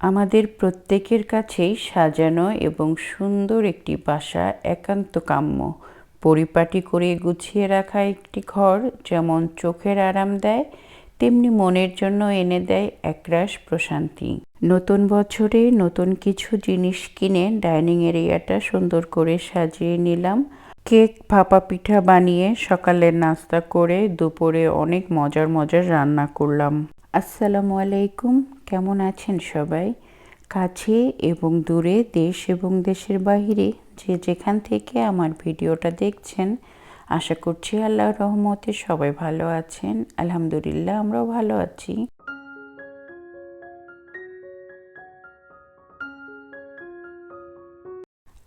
আমাদের প্রত্যেকের কাছেই সাজানো এবং সুন্দর একটি বাসা, একান্ত কাম্য। পরিপাটি করে গুছিয়ে রাখা একটি ঘর যেমন চোখের আরাম দেয়, তেমনি মনের জন্য এনে দেয় একরাশ প্রশান্তি। নতুন বছরে নতুন কিছু জিনিস কিনে ডাইনিং এরিয়াটা সুন্দর করে সাজিয়ে নিলাম। কেক, ভাপা পিঠা বানিয়ে সকালের নাস্তা করে দুপুরে অনেক মজার মজার রান্না করলাম। আসসালামু আলাইকুম, কেমন আছেন সবাই? কাছে এবং দূরে দেশ এবং দেশের বাইরে যে যেখান থেকে আমার ভিডিওটা দেখছেন, আশা করছি আল্লাহর রহমতে সবাই ভালো আছেন। আলহামদুলিল্লাহ, আমরাও ভালো আছি।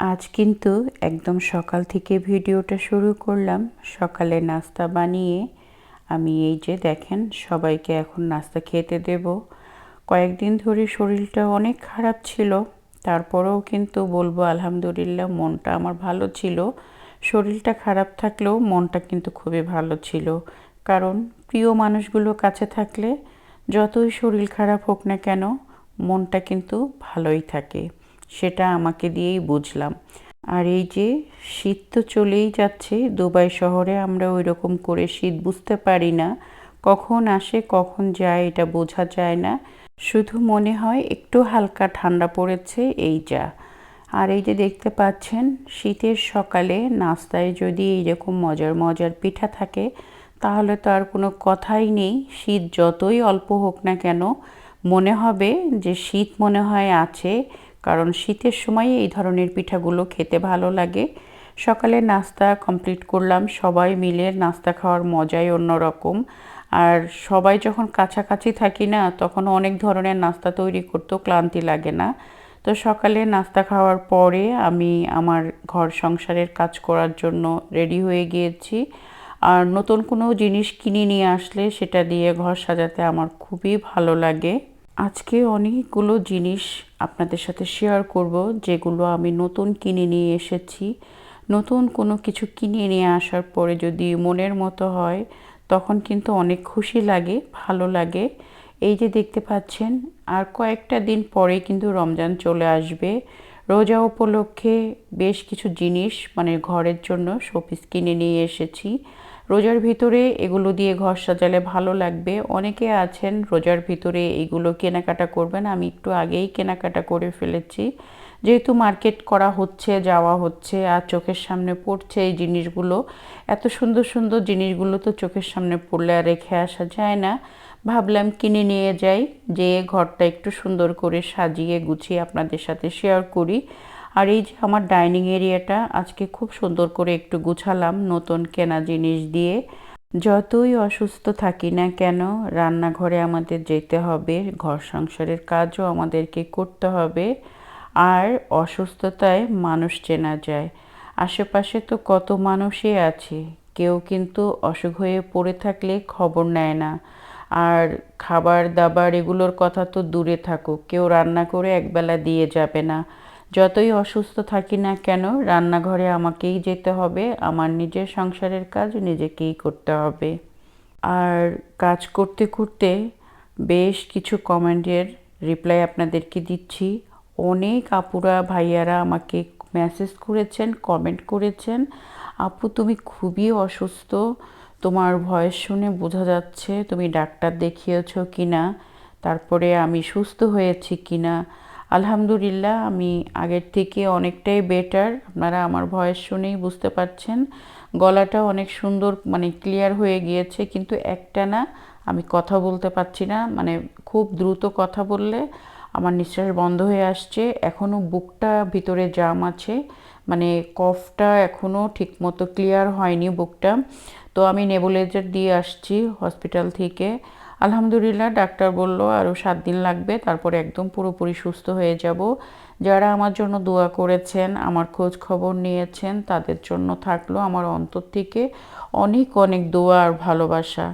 আজ কিন্তু একদম সকাল থেকে ভিডিওটা শুরু করলাম। সকালে নাস্তা বানিয়ে আমি এই যে দেখেন, সবাইকে এখন নাস্তা খেতে দেব। কয়েকদিন ধরে শরীরটা অনেক খারাপ ছিল, তারপরেও কিন্তু বলব আলহামদুলিল্লাহ মনটা আমার ভালো ছিল। শরীরটা খারাপ থাকলেও মনটা কিন্তু খুবই ভালো ছিল। কারণ প্রিয় মানুষগুলো কাছে থাকলে যতই শরীর খারাপ হোক না কেন, মনটা কিন্তু ভালোই থাকে। সেটা আমাকে দিয়েই বুঝলাম। আর এই যে শীত তো চলেই যাচ্ছে, দুবাই শহরে আমরা ওই রকম করে শীত বুঝতে পারি না। কখন আসে, কখন যায় এটা বোঝা যায় না। শুধু মনে হয় একটু হালকা ঠান্ডা পড়েছে, এই যা। আর এই যে দেখতে পাচ্ছেন, শীতের সকালে নাস্তায় যদি এইরকম মজার মজার পিঠা থাকে, তাহলে তো আর কোনো কথাই নেই। শীত যতই অল্প হোক না কেন, মনে হবে যে শীত মনে হয় আছে। কারণ শীতের সময় এই ধরনের পিঠাগুলো খেতে ভালো লাগে। সকালে নাস্তা কমপ্লিট করলাম, সবাই মিলে নাস্তা খাওয়ার মজাই অন্যরকম। আর সবাই যখন কাছাকাছি থাকি না তখন অনেক ধরনের নাস্তা তৈরি করতেও ক্লান্তি লাগে না। তো সকালে নাস্তা খাওয়ার পরে আমি আমার ঘর সংসারের কাজ করার জন্য রেডি হয়ে গিয়েছি। আর নতুন কোনো জিনিস কিনে নিয়ে আসলে সেটা দিয়ে ঘর সাজাতে আমার খুবই ভালো লাগে। আজকে অনেকগুলো জিনিস আপনাদের সাথে শেয়ার করব, যেগুলো আমি নতুন কিনে নিয়ে এসেছি। নতুন কোনো কিছু কিনে নিয়ে আসার পরে যদি মনের মতো হয়, তখন কিন্তু অনেক খুশি লাগে, ভালো লাগে। এই যে দেখতে পাচ্ছেন, আর কয়েকটা দিন পরে কিন্তু রমজান চলে আসবে। রোজা উপলক্ষে বেশ কিছু জিনিস মানে ঘরের জন্য শোপিস কিনে নিয়ে এসেছি। রোজার ভিতরে এগুলো দিয়ে ঘর সাজালে ভালো লাগবে। অনেকে আছেন রোজার ভিতরে এগুলো কেনাকাটা করবেন। আমি একটু আগেই কেনাকাটা করে ফেলেছি। যেহেতু মার্কেট করা হচ্ছে, যাওয়া হচ্ছে, আর চোখের সামনে পড়ছে এই জিনিসগুলো, এত সুন্দর সুন্দর জিনিসগুলো তো চোখের সামনে পড়লে আর রেখে আসা যায় না। ভাবলাম কিনে নিয়ে যাই যে ঘরটা একটু সুন্দর করে সাজিয়ে গুছিয়ে আপনাদের সাথে শেয়ার করি। আর এই যে আমার ডাইনিং এরিয়াটা, আজকে খুব সুন্দর করে একটু গুছালাম নতুন কেনা জিনিস দিয়ে। যতই অসুস্থ থাকি না কেন, রান্নাঘরে আমাদের যেতে হবে, ঘর সংসারের কাজও আমাদেরকে করতে হবে। আর অসুস্থতায় মানুষ চেনা যায়। আশেপাশে তো কত মানুষই আছে, কেউ কিন্তু অসুখ হয়ে পড়ে থাকলে খবর নেয় না। আর খাবার দাবার এগুলোর কথা তো দূরে থাকুক, কেউ রান্না করে একবেলা দিয়ে যাবে না। যতই অসুস্থ থাকি না কেন, রান্নাঘরে আমাকেই যেতে হবে। আমার নিজের সংসারের কাজ নিজেকেই করতে হবে। আর কাজ করতে করতে বেশ কিছু কমেন্টের রিপ্লাই আপনাদেরকে দিচ্ছি। অনেক আপুরা, ভাইয়ারা আমাকে মেসেজ করেছেন কমেন্ট করেছেন, আপু, তুমি খুবই অসুস্থ। তোমার ভয়েস শুনে বোঝা যাচ্ছে তুমি ডাক্তার দেখিয়েছ কি না তারপরে আমি সুস্থ হয়েছি কি না আলহামদুলিল্লাহ, আমি আগের থেকে অনেকটাই বেটার আপনারা আমার ভয়েস শুনেই বুঝতে পারছেন। গলাটা অনেক সুন্দর মানে ক্লিয়ার হয়ে গিয়েছে, কিন্তু একটা না, আমি কথা বলতে পারছি না। মানে খুব দ্রুত কথা বললে আমার নিঃশ্বাস বন্ধ হয়ে আসছে। এখনও বুকটা ভিতরে জাম আছে। মানে কফটা এখনও ঠিকমতো ক্লিয়ার হয়নি বুকটা। তো আমি নেবুলাইজার দিয়ে আসছি হসপিটাল থেকে। আলহামদুলিল্লাহ, ডাক্তার বলল আরও সাত দিন লাগবে, তারপরে একদম পুরোপুরি সুস্থ হয়ে যাব। যারা আমার জন্য দোয়া করেছেন, আমার খোঁজ খবর নিয়েছেন, তাদের জন্য থাকল আমার অন্তর থেকে অনেক অনেক দোয়া আর ভালোবাসা।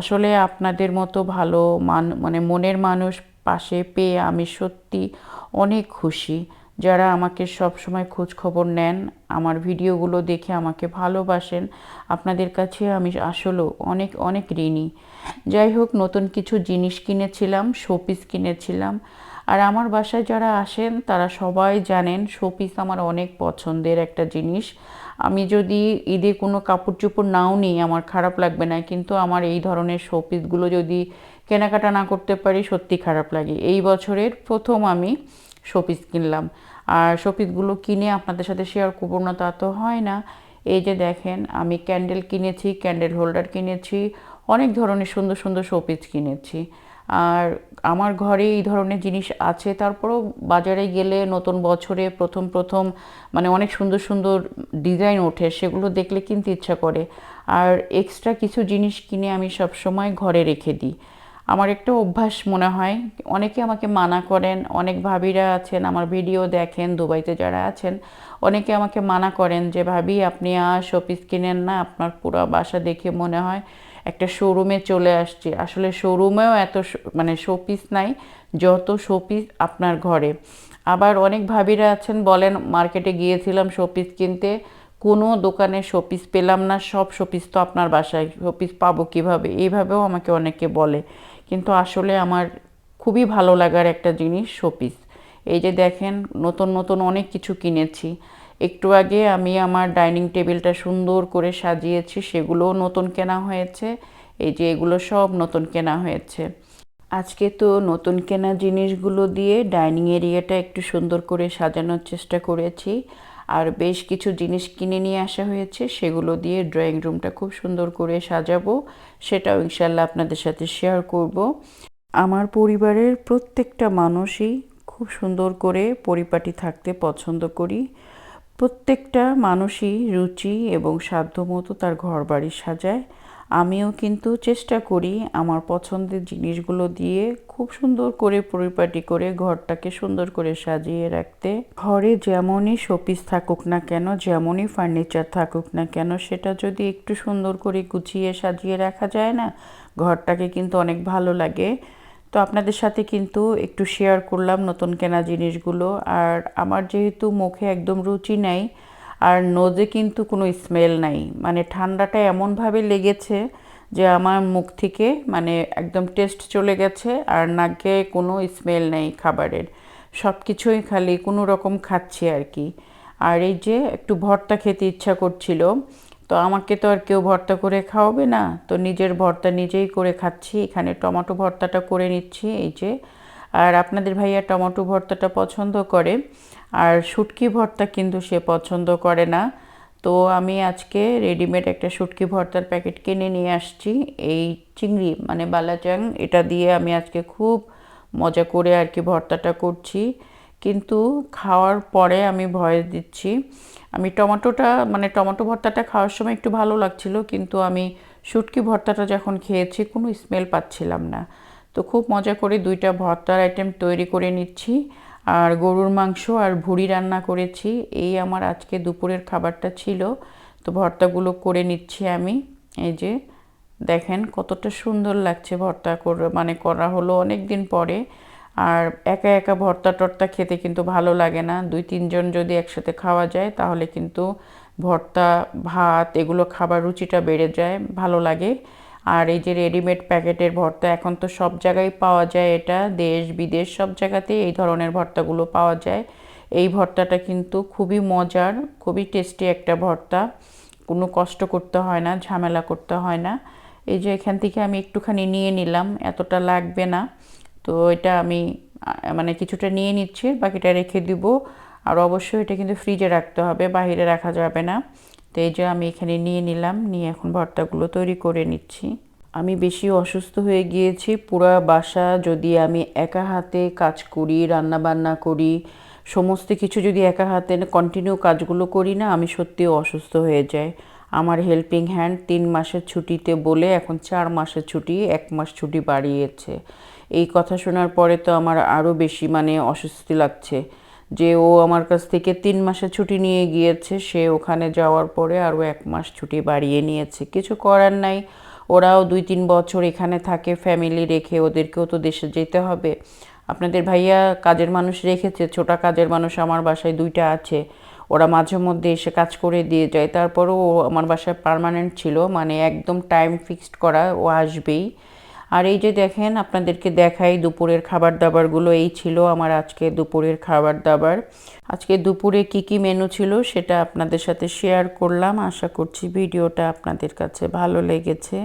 আসলে আপনাদের মতো ভালো মান মানে মনের মানুষ পাশে পেয়ে আমি সত্যি অনেক খুশি। যারা আমাকে সব সময় খোঁজ খবর নেন, আমার ভিডিওগুলো দেখে আমাকে ভালোবাসেন, আপনাদের কাছে আমি আসলেও অনেক অনেক ঋণী। যাই হোক, নতুন কিছু জিনিস কিনেছিলাম, শোপিস কিনেছিলাম। আর আমার বাসায় যারা আসেন, তারা সবাই জানেন শোপিস আমার অনেক পছন্দের একটা জিনিস। আমি যদি ঈদে কোনো কাপড় চোপড় নাও নিই, আমার খারাপ লাগবে না। কিন্তু আমার এই ধরনের শোপিসগুলো যদি কেনাকাটা না করতে পারি, সত্যি খারাপ লাগে। এই বছরের প্রথম আমি শোপিস কিনলাম। আর শোপিসগুলো কিনে আপনাদের সাথে শেয়ার করব না, তা তো হয় না। এই যে দেখেন, আমি ক্যান্ডেল কিনেছি ক্যান্ডেল হোল্ডার কিনেছি, অনেক ধরনের সুন্দর সুন্দর শোপিস কিনেছি। আর আমার ঘরে এই ধরনের জিনিস আছে, তারপরেও বাজারে গেলে নতুন বছরে প্রথম প্রথম মানে অনেক সুন্দর সুন্দর ডিজাইন ওঠে, সেগুলো দেখলে কিনতে ইচ্ছা করে। আর এক্সট্রা কিছু জিনিস কিনে আমি সব সময় ঘরে রেখে দিই। আমার একটা অভ্যাস মনে হয়, অনেকে আমাকে মানা করেন, অনেক ভাবিরা আছেন, আমার ভিডিও দেখেন, দুবাইতে যারা আছেন, অনেকে আমাকে মানা করেন যে, ভাবি, আপনি আর শোপিস কিনেন না, আপনার পুরো বাসা দেখে মনে হয় একটা শোরুমে চলে আসছি। আসলে শোরুমেও এত মানে শোপিস নাই, যত শোপিস আপনার ঘরে। আবার অনেক ভাবিরা আছেন, বলেন, মার্কেটে গিয়েছিলাম শোপিস কিনতে, কোনো দোকানে শোপিস পেলাম না, সব শোপিস তো আপনার বাসায়, শোপিস পাবো কীভাবে? এইভাবেও আমাকে অনেকে বলে। কিন্তু আসলে আমার খুবই ভালো লাগার একটা জিনিস শোপিস। এই যে দেখেন, নতুন নতুন অনেক কিছু কিনেছি। একটু আগে আমি আমার ডাইনিং টেবিলটা সুন্দর করে সাজিয়েছি, সেগুলোও নতুন কেনা হয়েছে। এই যে এগুলো সব নতুন কেনা হয়েছে। আজকে তো নতুন কেনা জিনিসগুলো দিয়ে ডাইনিং এরিয়াটা একটু সুন্দর করে সাজানোর চেষ্টা করেছি। আর বেশ কিছু জিনিস কিনে নিয়ে আসা হয়েছে, সেগুলো দিয়ে ড্রয়িং রুমটা খুব সুন্দর করে সাজাবো, সেটাও ইনশাল্লাহ আপনাদের সাথে শেয়ার করব। আমার পরিবারের প্রত্যেকটা মানুষই খুব সুন্দর করে পরিপাটি থাকতে পছন্দ করি। প্রত্যেকটা মানুষই রুচি এবং সাধ্যমতো তার ঘর বাড়ি সাজায়। আমিও কিন্তু চেষ্টা করি আমার পছন্দের জিনিসগুলো দিয়ে খুব সুন্দর করে পরিপাটি করে ঘরটাকে সুন্দর করে সাজিয়ে রাখতে। ঘরে যেমনই শোপিস থাকুক না কেন, যেমনই ফার্নিচার থাকুক না কেন, সেটা যদি একটু সুন্দর করে গুছিয়ে সাজিয়ে রাখা যায় না, ঘরটাকে কিন্তু অনেক ভালো লাগে। তো আপনাদের সাথে কিন্তু একটু শেয়ার করলাম নতুন কেনা জিনিসগুলো। আর আমার যেহেতু মুখে একদম রুচি নেই আর নোজে কিন্তু কোনো স্মেল নাই। মানে ঠান্ডাটা এমনভাবে লেগেছে যে আমার মুখ থেকে মানে একদম টেস্ট চলে গেছে আর নাকে কোনো স্মেল নেই খাবারের। সব কিছুই খালি কোনো রকম খাচ্ছি আর কি। আর এই যে একটু ভর্তা খেতে ইচ্ছা করছিল, তো আমাকে তো আর কেউ ভর্তা করে খাওয়াবে না। তো নিজের ভর্তা নিজেই করে খাচ্ছি। এখানে টমেটো ভর্তাটা করে নিচ্ছি। এই যে আর আপনাদের ভাইয়া টমেটো ভর্তাটা পছন্দ করে, আর শুটকি ভর্তা কিন্তু সে পছন্দ করে না। তো আমি আজকে রেডিমেড একটা শুটকি ভর্তার প্যাকেট কিনে নিয়ে আসছি। এই চিংড়ি মানে বালাচাং এটা দিয়ে আমি আজকে খুব মজা করে আর কি ভর্তাটা করছি। কিন্তু খাওয়ার পরে আমি ভয় দিচ্ছি। আমি টমেটোটা মানে টমেটো ভর্তাটা খাওয়ার সময় একটু ভালো লাগছিল, কিন্তু আমি শুটকি ভর্তাটা যখন খেয়েছি কোনো স্মেল পাচ্ছিলাম না। তো খুব মজা করে দুইটা ভর্তার আইটেম তৈরি করে নিচ্ছি, আর গরুর মাংস আর ভুড়ি রান্না করেছি। এই আমার আজকে দুপুরের খাবারটা ছিল। তো ভর্তাগুলো করে নিচ্ছি আমি। এই যে, দেখেন কতটা সুন্দর লাগছে ভর্তা করে মানে করা হলো অনেক দিন পরে। আর একা একা ভর্তা টর্তা খেতে কিন্তু ভালো লাগে না। দুই, তিনজন যদি একসাথে খাওয়া যায়, তাহলে কিন্তু ভর্তা, ভাত, এগুলো খাবার রুচিটা বেড়ে যায়, ভালো লাগে। আর এই যে রেডিমেড প্যাকেটের ভর্তা, এখন তো সব জায়গায় পাওয়া যায় এটা, দেশ, বিদেশ, সব জায়গাতেই এই ধরনের ভর্তাগুলো পাওয়া যায়। এই ভর্তাটা কিন্তু খুবই মজার, খুবই টেস্টি একটা ভর্তা। কোনো কষ্ট করতে হয় না, ঝামেলা করতে হয় না। এই যে এখান থেকে আমি একটুখানি নিয়ে নিলাম, এতটা লাগবে না। তো এটা আমি মানে কিছুটা নিয়ে নিচ্ছি, বাকিটা রেখে দিব। আর অবশ্যই এটা কিন্তু ফ্রিজে রাখতে হবে, বাহিরে রাখা যাবে না। তো এই যে আমি এখানে নিয়ে নিলাম, নিয়ে এখন ভর্তাগুলো তৈরি করে নিচ্ছি। আমি বেশি অসুস্থ হয়ে গিয়েছি, পুরো বাসা যদি আমি একা হাতে কাজ করি, রান্না বান্না করি, সমস্ত কিছু যদি একা হাতে কন্টিনিউ কাজগুলো করি না, আমি সত্যিও অসুস্থ হয়ে যাই। আমার হেল্পিং হ্যান্ড তিন মাসের ছুটিতে বলে এখন চার মাসের ছুটি, এক মাস ছুটি বাড়িয়েছে। এই কথা শোনার পরে তো আমার আরও বেশি মানে অস্বস্তি লাগছে। যে ও আমার কাছ থেকে তিন মাসের ছুটি নিয়ে গিয়েছে, সে ওখানে যাওয়ার পরে আরও এক মাস ছুটি বাড়িয়ে নিয়েছে। কিছু করার নাই, ওরাও দুই তিন বছর এখানে থাকে ফ্যামিলি রেখে ওদেরকেও তো দেশে যেতে হবে। আপনাদের ভাইয়া কাজের মানুষ রেখেছে, ছোটা কাজের মানুষ আমার বাসায় দুইটা আছে। ওরা মাঝে মধ্যে এসে কাজ করে দিয়ে যায়। তারপরও ও আমার বাসায় পারমানেন্ট ছিল মানে একদম টাইম ফিক্সড করা, ও আসবেই। আর এই যে দেখেন, আপনাদেরকে দেখাই দুপুরের খাবার দাবারগুলো এই ছিল আমার আজকে দুপুরের খাবার দাবার আজকে দুপুরে কি কি মেনু ছিল সেটা আপনাদের সাথে শেয়ার করলাম। আশা করছি ভিডিওটা আপনাদের কাছে ভালো লেগেছে।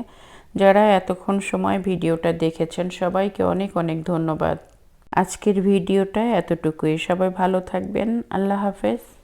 যারা এতক্ষণ সময় ভিডিওটা দেখেছেন, সবাইকে অনেক অনেক ধন্যবাদ। আজকের ভিডিওটা এতটুকুই। সবাই ভালো থাকবেন। আল্লাহ হাফেজ।